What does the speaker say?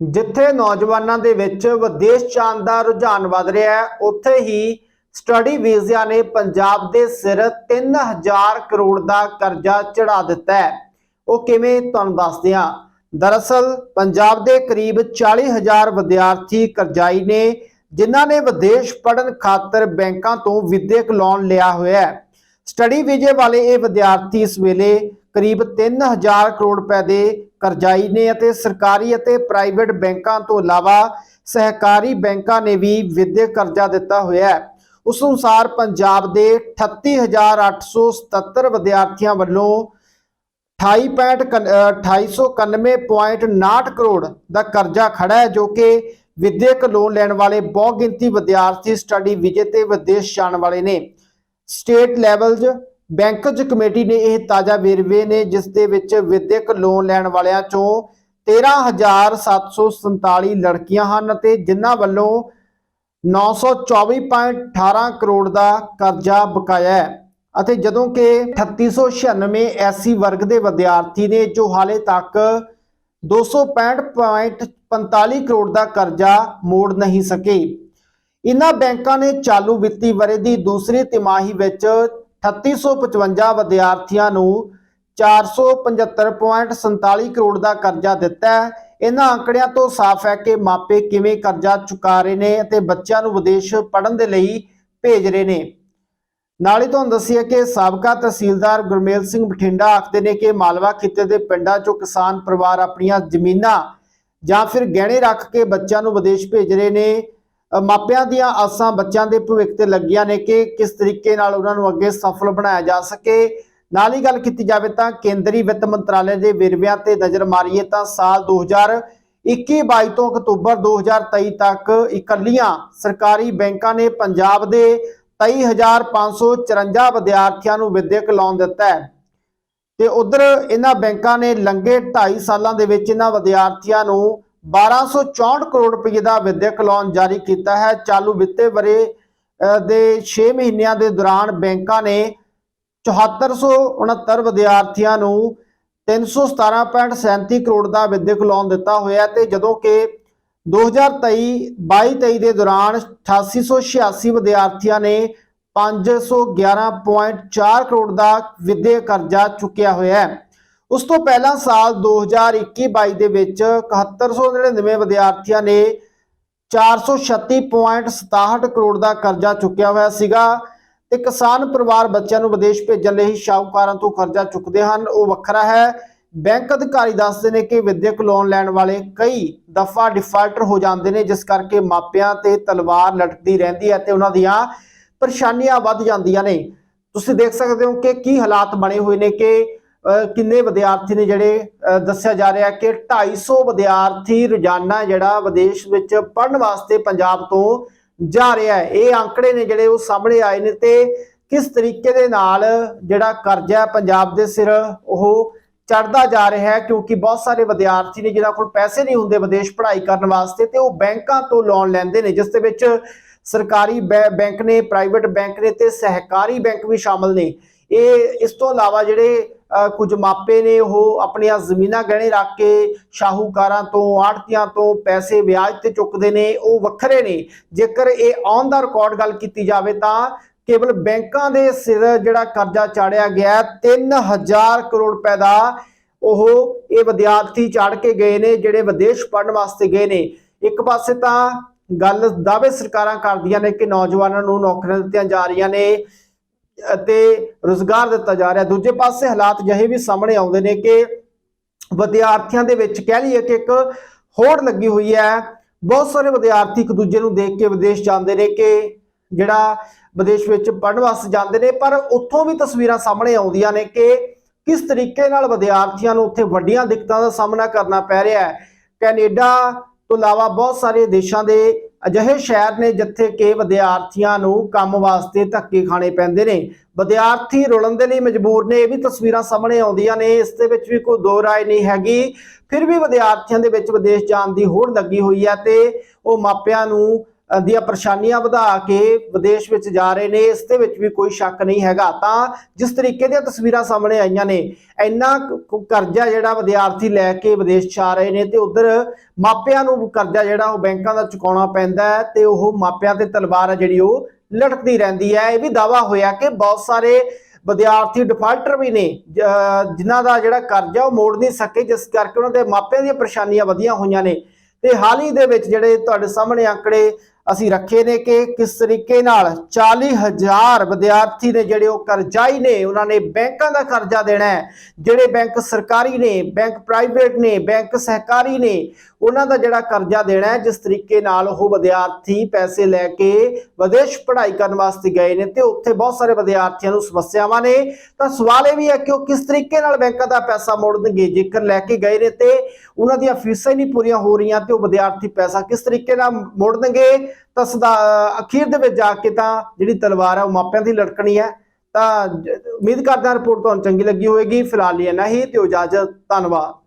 ਜਿੱਥੇ ਨੌਜਵਾਨਾਂ ਦੇ ਵਿੱਚ ਵਿਦੇਸ਼ ਜਾਣ ਦਾ ਰੁਝਾਨ ਵਧ ਰਿਹਾ ਹੈ, ਉੱਥੇ ਹੀ ਸਟੱਡੀ ਵੀਜ਼ਿਆਂ ਨੇ ਪੰਜਾਬ ਦੇ ਸਿਰ 3000 ਕਰੋੜ ਦਾ ਕਰਜ਼ਾ ਚੜਾ ਦਿੱਤਾ ਹੈ। ਉਹ ਕਿਵੇਂ ਤੁਹਾਨੂੰ ਦੱਸਦੇ ਹਾਂ। ਦਰਅਸਲ, ਪੰਜਾਬ ਦੇ ਕਰੀਬ 40000 ਵਿਦਿਆਰਥੀ ਕਰਜ਼ਾਈ ਨੇ, ਜਿਨ੍ਹਾਂ ਨੇ ਵਿਦੇਸ਼ ਪੜ੍ਹਨ ਖਾਤਰ ਬੈਂਕਾਂ ਤੋਂ ਵਿਦਿਅਕ ਲੋਨ ਲਿਆ ਹੋਇਆ ਹੈ। ਸਟੱਡੀ ਵੀਜ਼ੇ ਵਾਲੇ ਇਹ ਵਿਦਿਆਰਥੀ ਇਸ ਵੇਲੇ ਕਰੀਬ 3000 ਕਰੋੜ ਰੁਪਏ ਦੇ ਕਰਜ਼ਾਈ ਨੇ ਅਤੇ ਸਰਕਾਰੀ ਅਤੇ ਪ੍ਰਾਈਵੇਟ ਬੈਂਕਾਂ ਤੋਂ ਇਲਾਵਾ ਸਹਿਕਾਰੀ ਬੈਂਕਾਂ ਨੇ ਵੀ ਵਿਦਿਅਕ ਕਰਜ਼ਾ ਦਿੱਤਾ ਹੋਇਆ ਹੈ। ਉਸ ਅਨੁਸਾਰ ਪੰਜਾਬ ਦੇ 38877 ਵਿਦਿਆਰਥੀਆਂ ਵੱਲੋਂ 28.2891.9 ਕਰੋੜ ਦਾ ਕਰਜ਼ਾ ਖੜਾ ਹੈ, ਜੋ ਕਿ ਵਿਦਿਅਕ ਲੋਨ ਲੈਣ ਵਾਲੇ ਬਹੁ ਗਿਣਤੀ ਵਿਦਿਆਰਥੀ ਸਟੱਡੀ ਵੀਜ਼ੇ ਤੇ ਵਿਦੇਸ਼ ਜਾਣ ਵਾਲੇ ਨੇ। ਸਟੇਟ ਲੈਵਲ 'ਚ ਬੈਂਕਜ ਕਮੇਟੀ ਨੇ ਇਹ ਤਾਜ਼ਾ ਵੇਰਵੇ ਨੇ, ਜਿਸ ਦੇ ਵਿੱਚ ਵਿਦਿਅਕ ਲੋਨ ਲੈਣ ਵਾਲਿਆਂ ਚੋਂ 13747 ਲੜਕੀਆਂ ਹਨ ਅਤੇ ਜਿਨ੍ਹਾਂ ਵੱਲੋਂ 924.18 ਕਰੋੜ ਦਾ ਕਰਜ਼ਾ ਬਕਾਇਆ ਹੈ। ਅਤੇ ਜਦੋਂ ਕਿ 3896 ਐਸਸੀ ਵਰਗ ਦੇ ਵਿਦਿਆਰਥੀ ਨੇ ਜੋ ਹਾਲੇ ਤੱਕ 265.45 ਕਰੋੜ ਦਾ ਕਰਜ਼ਾ ਮੋੜ ਨਹੀਂ ਸਕੇ। ਇਨ੍ਹਾਂ ਬੈਂਕਾਂ ਨੇ ਚਾਲੂ ਵਿੱਤੀ ਵਰੇ ਦੀ ਦੂਸਰੀ ਤਿਮਾਹੀ ਵਿੱਚ 3855 ਵਿਦਿਆਰਥੀਆਂ ਨੂੰ 475.47 ਕਰੋੜ ਦਾ ਕਰਜ਼ਾ ਦਿੱਤਾ ਹੈ। ਇਹਨਾਂ ਅੰਕੜਿਆਂ ਤੋਂ ਸਾਫ਼ ਹੈ ਕਿ ਮਾਪੇ ਕਿਵੇਂ ਕਰਜ਼ਾ ਚੁਕਾ ਰਹੇ ਨੇ ਅਤੇ ਬੱਚਿਆਂ ਨੂੰ ਵਿਦੇਸ਼ ਪੜ੍ਹਨ ਦੇ ਲਈ ਭੇਜ ਰਹੇ ਨੇ। ਨਾਲ ਹੀ ਤੁਹਾਨੂੰ ਦੱਸੀਏ ਕਿ ਸਾਬਕਾ ਤਹਿਸੀਲਦਾਰ ਗੁਰਮੇਲ ਸਿੰਘ ਬਠਿੰਡਾ ਆਖਦੇ ਨੇ ਕਿ ਮਾਲਵਾ ਖਿੱਤੇ ਦੇ ਪਿੰਡਾਂ 'ਚੋਂ ਕਿਸਾਨ ਪਰਿਵਾਰ ਆਪਣੀਆਂ ਜ਼ਮੀਨਾਂ ਜਾਂ ਫਿਰ ਗਹਿਣੇ ਰੱਖ ਕੇ ਬੱਚਿਆਂ ਨੂੰ ਵਿਦੇਸ਼ ਭੇਜ ਰਹੇ ਨੇ। ਮਾਪਿਆਂ ਦੀਆਂ ਆਸਾਂ ਬੱਚਿਆਂ ਦੇ ਭਵਿੱਖ ਤੇ ਲੱਗੀਆਂ ਨੇ ਕਿ ਕਿਸ ਤਰੀਕੇ ਨਾਲ ਉਹਨਾਂ ਨੂੰ ਅੱਗੇ ਸਫਲ ਬਣਾਇਆ ਜਾ ਸਕੇ। ਨਾਲ ਹੀ ਗੱਲ ਕੀਤੀ ਜਾਵੇ ਤਾਂ ਕੇਂਦਰੀ ਵਿੱਤ ਮੰਤਰਾਲੇ ਦੇ ਵੇਰਵਿਆਂ ਤੇ ਨਜ਼ਰ ਮਾਰੀਏ ਤਾਂ ਸਾਲ 2021-22 ਤੋਂ ਅਕਤੂਬਰ 2023 ਤੱਕ ਇਕੱਲੀਆਂ ਸਰਕਾਰੀ ਬੈਂਕਾਂ ਨੇ ਪੰਜਾਬ ਦੇ 23554 ਵਿਦਿਆਰਥੀਆਂ ਨੂੰ ਵਿਦਿਅਕ ਲੋਨ ਦਿੱਤਾ ਹੈ। ਤੇ ਉਧਰ ਇਹਨਾਂ ਬੈਂਕਾਂ ਨੇ ਲੰਘੇ 2.5 ਸਾਲਾਂ ਦੇ ਵਿੱਚ ਇਹਨਾਂ ਵਿਦਿਆਰਥੀਆਂ ਨੂੰ 1264 ਕਰੋੜ ਰੁਪਏ ਦਾ ਵਿਦਿਅਕ ਲੋਨ ਜਾਰੀ ਕੀਤਾ ਹੈ। ਚਾਲੂ ਵਿੱਤੇ ਵਰੇ ਅ, ਦੇ 6 ਮਹੀਨਿਆਂ ਦੇ ਦੌਰਾਨ ਬੈਂਕਾਂ ਨੇ 7469 ਵਿਦਿਆਰਥੀਆਂ ਨੂੰ 317.37 ਕਰੋੜ ਦਾ ਵਿਦਿਅਕ ਲੋਨ ਦਿੱਤਾ ਹੋਇਆ ਤੇ ਜਦੋਂ ਕਿ 2023-22 ਦੇ ਦੌਰਾਨ 8886 ਵਿਦਿਆਰਥੀਆਂ ਨੇ 511.4 ਕਰੋੜ ਦਾ ਵਿਦਿਅਕ ਕਰਜ਼ਾ ਚੁੱਕਿਆ ਹੋਇਆ ਹੈ। ਉਸ ਤੋਂ ਪਹਿਲਾਂ ਸਾਲ 2021-22 ਦੇ ਵਿੱਚ 7199 ਵਿਦਿਆਰਥੀਆਂ ਨੇ 436.67 ਕਰੋੜ ਦਾ ਕਰਜ਼ਾ ਚੁੱਕਿਆ ਹੋਇਆ ਸੀਗਾ ਤੇ ਕਿਸਾਨ ਪਰਿਵਾਰ ਬੱਚਿਆਂ ਨੂੰ ਵਿਦੇਸ਼ ਭੇਜਣ ਲਈ ਸ਼ਾਹੂਕਾਰਾਂ ਤੋਂ ਕਰਜ਼ਾ ਚੁੱਕਦੇ ਹਨ। ਉਹ ਵੱਖਰਾ ਹੈ। ਬੈਂਕ ਅਧਿਕਾਰੀ ਦੱਸਦੇ ਨੇ ਕਿ ਵਿਦਿਅਕ ਲੋਨ ਲੈਣ ਵਾਲੇ ਕਈ ਦਫਾ ਡਿਫਾਲਟਰ ਹੋ ਜਾਂਦੇ ਨੇ, ਜਿਸ ਕਰਕੇ ਮਾਪਿਆਂ ਤੇ ਤਲਵਾਰ ਲਟਕਦੀ ਰਹਿੰਦੀ ਹੈ ਤੇ ਉਹਨਾਂ ਦੀਆਂ ਪਰੇਸ਼ਾਨੀਆਂ ਵੱਧ ਜਾਂਦੀਆਂ ਨੇ। ਤੁਸੀਂ ਦੇਖ ਸਕਦੇ ਹੋ ਕਿ ਕੀ ਹਾਲਾਤ ਬਣੇ ਹੋਏ ਨੇ ਕਿ ਕਿੰਨੇ ਵਿਦਿਆਰਥੀ ਨੇ ਜਿਹੜੇ ਦੱਸਿਆ ਜਾ ਰਿਹਾ ਕਿ 250 ਵਿਦਿਆਰਥੀ ਰੋਜ਼ਾਨਾ ਜਿਹੜਾ ਵਿਦੇਸ਼ ਵਿੱਚ ਪੜ੍ਹਨ ਵਾਸਤੇ ਪੰਜਾਬ ਤੋਂ ਜਾ ਰਿਹਾ ਹੈ। ਇਹ ਅੰਕੜੇ ਨੇ ਜਿਹੜੇ ਉਹ ਸਾਹਮਣੇ ਆਏ ਨੇ ਤੇ ਕਿਸ ਤਰੀਕੇ ਦੇ ਨਾਲ ਜਿਹੜਾ ਕਰਜ਼ਾ ਪੰਜਾਬ ਦੇ ਸਿਰ ਉਹ ਚੜਦਾ ਜਾ ਰਿਹਾ ਹੈ? ਕਿਉਂਕਿ ਬਹੁਤ ਸਾਰੇ ਵਿਦਿਆਰਥੀ ਨੇ ਜਿਹਨਾਂ ਕੋਲ ਪੈਸੇ ਨਹੀਂ ਹੁੰਦੇ ਵਿਦੇਸ਼ ਪੜ੍ਹਾਈ ਕਰਨ ਵਾਸਤੇ ਤੇ ਉਹ ਬੈਂਕਾਂ ਤੋਂ ਲੋਨ ਲੈਂਦੇ ਨੇ, ਜਿਸ ਦੇ ਵਿੱਚ ਸਰਕਾਰੀ ਬੈ- ਬੈਂਕ ਨੇ, ਪ੍ਰਾਈਵੇਟ ਬੈਂਕ ਨੇ ਤੇ ਸਹਿਕਾਰੀ ਬੈਂਕ ਵੀ ਸ਼ਾਮਲ ਨੇ। ਇਹ ਇਸ ਤੋਂ ਇਲਾਵਾ ਜਿਹੜੇ ਕੁਝ ਮਾਪੇ ਨੇ ਉਹ ਆਪਣੀਆਂ ਜ਼ਮੀਨਾਂ ਗਹਿਣੇ ਰੱਖ ਕੇ ਸ਼ਾਹੂਕਾਰਾਂ ਤੋਂ ਆੜਤੀਆਂ ਤੋਂ ਪੈਸੇ ਵਿਆਜ ਤੇ ਚੁੱਕਦੇ ਨੇ ਉਹ ਵੱਖਰੇ ਨੇ। ਜੇਕਰ ਇਹ ਔਨ ਦਾ ਰਿਕਾਰਡ ਗੱਲ ਕੀਤੀ ਜਾਵੇ ਤਾਂ ਕੇਵਲ ਬੈਂਕਾਂ ਦੇ ਸਿਰ ਜਿਹੜਾ ਕਰਜ਼ਾ ਚਾੜਿਆ ਗਿਆ ਹੈ, 3000 ਕਰੋੜ ਰੁਪਏ ਦਾ ਉਹ ਇਹ ਵਿਦਿਆਰਥੀ ਚਾੜ ਕੇ ਗਏ ਨੇ ਜਿਹੜੇ ਵਿਦੇਸ਼ ਪੜ੍ਹਨ ਵਾਸਤੇ ਗਏ ਨੇ। ਇੱਕ ਪਾਸੇ ਤਾਂ ਗੱਲ ਦਾਅਵੇ ਸਰਕਾਰਾਂ ਕਰਦੀਆਂ ਨੇ ਕਿ ਨੌਜਵਾਨਾਂ ਨੂੰ ਨੌਕਰੀਆਂ ਦਿੱਤੀਆਂ ਜਾ ਰਹੀਆਂ ਨੇ। ਅਤੇ ਰੋਜ਼ਗਾਰ ਦਿੱਤਾ ਜਾ ਰਿਹਾ। ਦੂਜੇ ਪਾਸੇ ਹਾਲਾਤ ਜਿਹੇ ਵੀ ਸਾਹਮਣੇ ਆਉਂਦੇ ਨੇ ਕਿ ਵਿਦਿਆਰਥੀਆਂ ਦੇ ਵਿੱਚ ਕਹਿ ਲਈਏ ਕਿ ਇੱਕ ਹੋੜ ਲੱਗੀ ਹੋਈ ਹੈ। ਬਹੁਤ ਸਾਰੇ ਵਿਦਿਆਰਥੀ ਇੱਕ ਦੂਜੇ ਨੂੰ ਦੇਖ ਕੇ ਵਿਦੇਸ਼ ਜਾਂਦੇ ਨੇ ਕਿ ਜਿਹੜਾ ਵਿਦੇਸ਼ ਵਿੱਚ ਪੜ੍ਹਨ ਵਾਸਤੇ ਜਾਂਦੇ ਨੇ, ਪਰ ਉੱਥੋਂ ਵੀ ਤਸਵੀਰਾਂ ਸਾਹਮਣੇ ਆਉਂਦੀਆਂ ਨੇ ਕਿ ਕਿਸ ਤਰੀਕੇ ਨਾਲ ਵਿਦਿਆਰਥੀਆਂ ਨੂੰ ਉੱਥੇ ਵੱਡੀਆਂ ਦਿੱਕਤਾਂ ਦਾ ਸਾਹਮਣਾ ਕਰਨਾ ਪੈ ਰਿਹਾ ਹੈ। ਕੈਨੇਡਾ ਤੋਂ ਇਲਾਵਾ ਬਹੁਤ ਸਾਰੇ ਦੇਸ਼ਾਂ ਦੇ ਅਜਿਹੇ ਸ਼ਹਿਰ ਨੇ ਜਿੱਥੇ ਕਿ ਵਿਦਿਆਰਥੀਆਂ ਨੂੰ ਕੰਮ ਵਾਸਤੇ ਧੱਕੇ ਖਾਣੇ ਪੈਂਦੇ ਨੇ। ਵਿਦਿਆਰਥੀ ਰੁਲਣ ਦੇ ਲਈ ਮਜਬੂਰ ਨੇ, ਇਹ ਵੀ ਤਸਵੀਰਾਂ ਸਾਹਮਣੇ ਆਉਂਦੀਆਂ ਨੇ। ਇਸ ਦੇ ਵਿੱਚ ਵੀ ਕੋਈ ਦੋ ਰਾਏ ਨਹੀਂ ਹੈਗੀ। ਫਿਰ ਵੀ ਵਿਦਿਆਰਥੀਆਂ ਦੇ ਵਿੱਚ ਵਿਦੇਸ਼ ਜਾਣ ਦੀ ਹੋੜ ਲੱਗੀ ਹੋਈ ਹੈ ਤੇ ਉਹ ਮਾਪਿਆਂ ਨੂੰ ਦੀਆਂ ਪਰੇਸ਼ਾਨੀਆਂ ਵਧਾ ਕੇ ਵਿਦੇਸ਼ ਵਿੱਚ ਜਾ ਰਹੇ ਨੇ, ਇਸ ਦੇ ਵਿੱਚ ਵੀ ਕੋਈ ਸ਼ੱਕ ਨਹੀਂ ਹੈਗਾ। ਤਾਂ ਜਿਸ ਤਰੀਕੇ ਦੀਆਂ ਤਸਵੀਰਾਂ ਸਾਹਮਣੇ ਆਈਆਂ ਨੇ, ਇੰਨਾ ਕਰਜ਼ਾ ਜਿਹੜਾ ਵਿਦਿਆਰਥੀ ਲੈ ਕੇ ਵਿਦੇਸ਼ ਜਾ ਰਹੇ ਨੇ ਤੇ ਉਧਰ ਮਾਪਿਆਂ ਨੂੰ ਕਰਜ਼ਾ ਜਿਹੜਾ ਉਹ ਬੈਂਕਾਂ ਦਾ ਚੁਕਾਉਣਾ ਪੈਂਦਾ ਹੈ ਤੇ ਉਹ ਮਾਪਿਆਂ ਤੇ ਤਲਵਾਰ ਹੈ ਜਿਹੜੀ ਉਹ ਲਟਕਦੀ ਰਹਿੰਦੀ ਹੈ। ਇਹ ਵੀ ਦਾਵਾ ਹੋਇਆ ਕਿ ਬਹੁਤ ਸਾਰੇ ਵਿਦਿਆਰਥੀ ਡਿਫਾਲਟਰ ਵੀ ਨੇ, ਜ- ਜਿਨ੍ਹਾਂ ਦਾ ਜਿਹੜਾ ਕਰਜ਼ਾ ਉਹ ਮੋੜ ਨਹੀਂ ਸਕੇ, ਜਿਸ ਕਰਕੇ ਉਹਨਾਂ ਦੇ ਮਾਪਿਆਂ ਦੀਆਂ ਪਰੇਸ਼ਾਨੀਆਂ ਵਧੀਆਂ ਹੋਈਆਂ ਨੇ। ਤੇ ਹਾਲ ਹੀ ਦੇ ਵਿੱਚ ਜਿਹੜੇ ਤੁਹਾਡੇ ਸਾਹਮਣੇ ਆંકੜੇ ਅਸੀਂ ਰੱਖੇ ਨੇ ਕਿ ਕਿਸ ਤਰੀਕੇ ਨਾਲ 40000 ਵਿਦਿਆਰਥੀ ਨੇ ਜਿਹੜੇ ਉਹ ਕਰਜ਼ਾਈ ਨੇ, ਉਹਨਾਂ ਨੇ ਬੈਂਕਾਂ ਦਾ ਕਰਜ਼ਾ ਦੇਣਾ ਹੈ। ਜਿਹੜੇ ਬੈਂਕ ਸਰਕਾਰੀ ਨੇ, ਬੈਂਕ ਪ੍ਰਾਈਵੇਟ ਨੇ, ਬੈਂਕ ਸਹਿਕਾਰੀ ਨੇ, ਉਹਨਾਂ ਦਾ ਜਿਹੜਾ ਕਰਜ਼ਾ ਦੇਣਾ ਹੈ, ਜਿਸ ਤਰੀਕੇ ਨਾਲ ਉਹ ਵਿਦਿਆਰਥੀ ਪੈਸੇ ਲੈ ਕੇ ਵਿਦੇਸ਼ ਪੜ੍ਹਾਈ ਕਰਨ ਵਾਸਤੇ ਗਏ ਨੇ ਤੇ ਉੱਥੇ ਬਹੁਤ ਸਾਰੇ ਵਿਦਿਆਰਥੀਆਂ ਨੂੰ ਸਮੱਸਿਆਵਾਂ ਨੇ। ਤਾਂ ਸਵਾਲ ਇਹ ਵੀ ਹੈ ਕਿ ਉਹ ਕਿਸ ਤਰੀਕੇ ਨਾਲ ਬੈਂਕਾਂ ਦਾ ਪੈਸਾ ਮੋੜਨਗੇ? ਜੇਕਰ ਲੈ ਕੇ ਗਏ ਨੇ ਤੇ ਉਹਨਾਂ ਦੀਆਂ ਫੀਸਾਂ ਹੀ ਨਹੀਂ ਪੂਰੀਆਂ ਹੋ ਰਹੀਆਂ ਤੇ ਉਹ ਵਿਦਿਆਰਥੀ ਪੈਸਾ ਕਿਸ ਤਰੀਕੇ ਨਾਲ ਮੋੜਨਗੇ? ਤਾਂ ਸਦਾ ਅਖੀਰ ਦੇ ਵਿੱਚ ਜਾ ਕੇ ਤਾਂ ਜਿਹੜੀ ਤਲਵਾਰ ਹੈ ਉਹ ਮਾਪਿਆਂ ਦੀ ਲੜਕਣੀ ਹੈ। ਤਾਂ ਉਮੀਦ ਕਰਦਾ ਰਿਪੋਰਟ ਤੁਹਾਨੂੰ ਚੰਗੀ ਲੱਗੀ ਹੋਵੇਗੀ। ਫਿਲਹਾਲ ਲਈ ਇੰਨਾ ਹੀ, ਤੇ ਇਜਾਜ਼ਤ, ਧੰਨਵਾਦ।